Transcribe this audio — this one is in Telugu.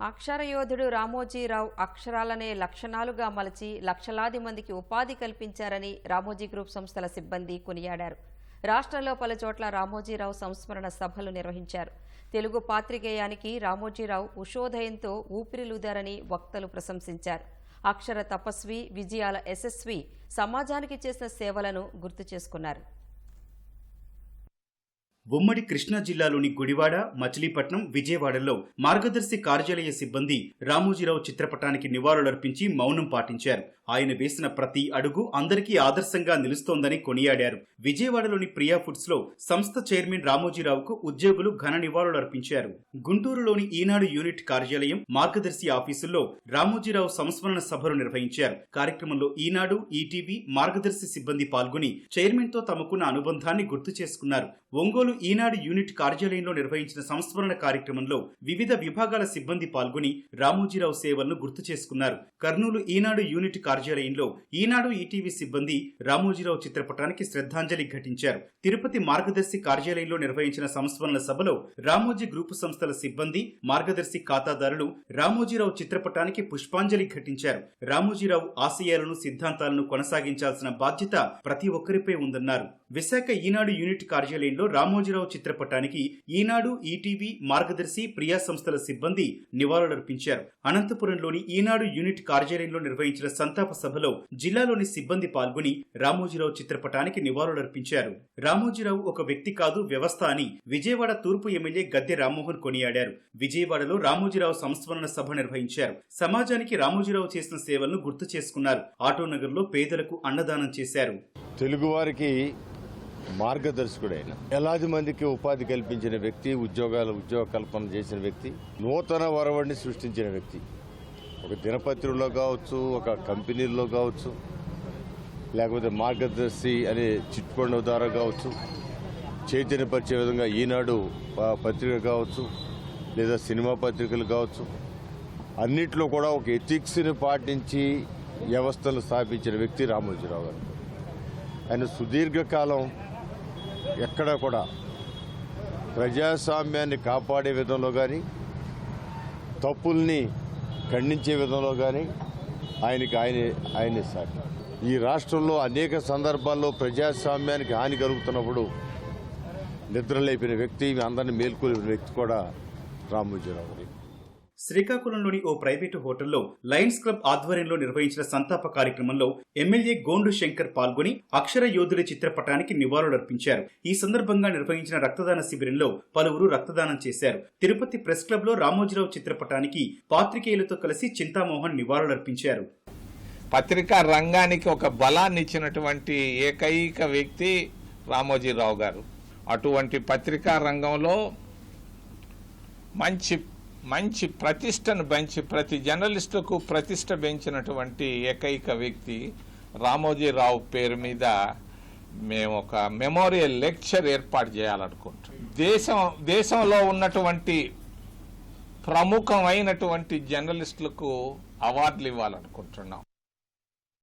అక్షరయోధుడు రామోజీరావు అక్షరాలనే లక్షణాలుగా మలచి లక్షలాది మందికి ఉపాధి కల్పించారని రామోజీ గ్రూప్ సంస్థల సిబ్బంది కొనియాడారు. రాష్ట్రంలో పలు చోట్ల రామోజీరావు సంస్మరణ సభలు నిర్వహించారు. తెలుగు పాత్రికేయానికి రామోజీరావు ఉషోదయంతో ఊపిరిలుదారని వక్తలు ప్రశంసించారు. అక్షర తపస్వి విజయాల యశస్వి సమాజానికి చేసిన సేవలను గుర్తు చేసుకున్నారు. ఉమ్మడి కృష్ణా జిల్లాలోని గుడివాడ మచిలీపట్నం విజయవాడలో మార్గదర్శి కార్యాలయ సిబ్బంది రామోజీరావు చిత్రపటానికి నివాళులర్పించి మౌనం పాటించారు. ఆయన వేసిన ప్రతి అడుగు అందరికీ ఆదర్శంగా నిలుస్తోందని కొనియాడారు. విజయవాడలోని ప్రియా ఫుడ్స్లో సంస్థ చైర్మన్ రామోజీరావుకు ఉద్యోగులు ఘన నివాళులర్పించారు గుంటూరులోని ఈనాడు యూనిట్ కార్యాలయం మార్గదర్శి ఆఫీసుల్లో రామోజీరావు సంస్మరణ సభలు నిర్వహించారు. కార్యక్రమంలో ఈనాడు ఈటీవీ మార్గదర్శి సిబ్బంది పాల్గొని చైర్మన్తో తమకున్న అనుబంధాన్ని గుర్తు చేసుకున్నారు. ఒంగోలు ఈనాడు యూనిట్ కార్యాలయంలో నిర్వహించిన సంస్మరణ కార్యక్రమంలో వివిధ విభాగాల సిబ్బంది పాల్గొని రామోజీరావు సేవలను గుర్తు చేసుకున్నారు. కర్నూలు ఈనాడు యూనిట్ కార్యాలయంలో ఈనాడు ఈటీవీ సిబ్బంది రామోజీరావు చిత్రపటానికి శ్రద్ధాంజలి ఘటించారు. తిరుపతి మార్గదర్శి కార్యాలయంలో నిర్వహించిన సంస్మరణ సభలో రామోజీ గ్రూపు సంస్థల సిబ్బంది మార్గదర్శి ఖాతాదారులు రామోజీరావు చిత్రపటానికి పుష్పాంజలి ఘటించారు. రామోజీరావు ఆశయాలను సిద్ధాంతాలను కొనసాగించాల్సిన బాధ్యత ప్రతి ఒక్కరిపై ఉందన్నారు. విశాఖ ఈనాడు యూనిట్ కార్యాలయంలో రామోజీరావు చిత్రపటానికి ఈనాడు ఈటీవీ మార్గదర్శి ప్రియా సంస్థల సిబ్బంది నివాళులర్పించారు. అనంతపురంలోని ఈనాడు యూనిట్ కార్యాలయంలో నిర్వహించిన సంతాప సభలో జిల్లాలోని సిబ్బంది పాల్గొని రామోజీరావు చిత్రపటానికి నివాళులర్పించారు. రామోజీరావు ఒక వ్యక్తి కాదు వ్యవస్థ అని విజయవాడ తూర్పు ఎమ్మెల్యే గద్దె రామ్మోహన్ కొనియాడారు. విజయవాడలో రామోజీరావు సంస్మరణ సభ నిర్వహించారు. సమాజానికి రామోజీరావు చేసిన సేవలను గుర్తు చేసుకున్నారు. ఆటోనగర్లో పేదలకు అన్నదానం చేశారు. తెలుగువారికి మార్గదర్శకుడైన ఎలాది మందికి ఉపాధి కల్పించిన వ్యక్తి ఉద్యోగాల ఉద్యోగ కల్పన చేసిన వ్యక్తి నూతన వరవడిని సృష్టించిన వ్యక్తి. ఒక దినపత్రికలో కావచ్చు ఒక కంపెనీల్లో కావచ్చు లేకపోతే మార్గదర్శి అనే చిట్కొండ ద్వారా కావచ్చు చైతన్యపరిచే విధంగా ఈనాడు పత్రిక కావచ్చు లేదా సినిమా పత్రికలు కావచ్చు అన్నిట్లో కూడా ఒక ఎథిక్స్ని పాటించి వ్యవస్థలు స్థాపించిన వ్యక్తి రామోజీరావు గారు. ఆయన సుదీర్ఘకాలం ఎక్కడ కూడా ప్రజాస్వామ్యాన్ని కాపాడే విధంలో కానీ తప్పుల్ని ఖండించే విధంలో కానీ ఆయనకి ఆయన ఆయనే సాటి ఈ రాష్ట్రంలో అనేక సందర్భాల్లో ప్రజాస్వామ్యానికి హాని కలుగుతున్నప్పుడు నిద్రలేపిన వ్యక్తి అందరిని మేల్కొలిపిన వ్యక్తి కూడా రామోజీరావు శ్రీకాకుళంలోని ఓ ప్రైవేటు హోటల్లో లయన్స్ క్లబ్ ఆధ్వర్యంలో నిర్వహించిన సంతాప కార్యక్రమంలో ఎమ్మెల్యే గోండు శంకర్ పాల్గొని అక్షర యోధుడి చిత్రపటానికి నివాళులర్పించారు. ఈ సందర్భంగా నిర్వహించిన రక్తదాన శిబిరంలో పలువురు రక్తదానం చేశారు. తిరుపతి ప్రెస్ క్లబ్లో రామోజీరావు చిత్రపటానికి పాత్రికేయులతో కలిసి చింతామోహన్ నివాళులర్పించారు. పత్రికా రంగానికి ఒక బలాన్ని ఇచ్చినటువంటి ఏకైక వ్యక్తి రామోజీరావు గారు. అటువంటి పత్రికా రంగంలో మంచి మంచి ప్రతిష్టను పెంచి ప్రతి జర్నలిస్టుకు ప్రతిష్ట పెంచినటువంటి ఏకైక వ్యక్తి రామోజీరావు పేరు మీద మేము ఒక మెమోరియల్ లెక్చర్ ఏర్పాటు చేయాలనుకుంటున్నాం. దేశం దేశంలో ఉన్నటువంటి ప్రముఖమైనటువంటి జర్నలిస్టులకు అవార్డులు ఇవ్వాలనుకుంటున్నాం.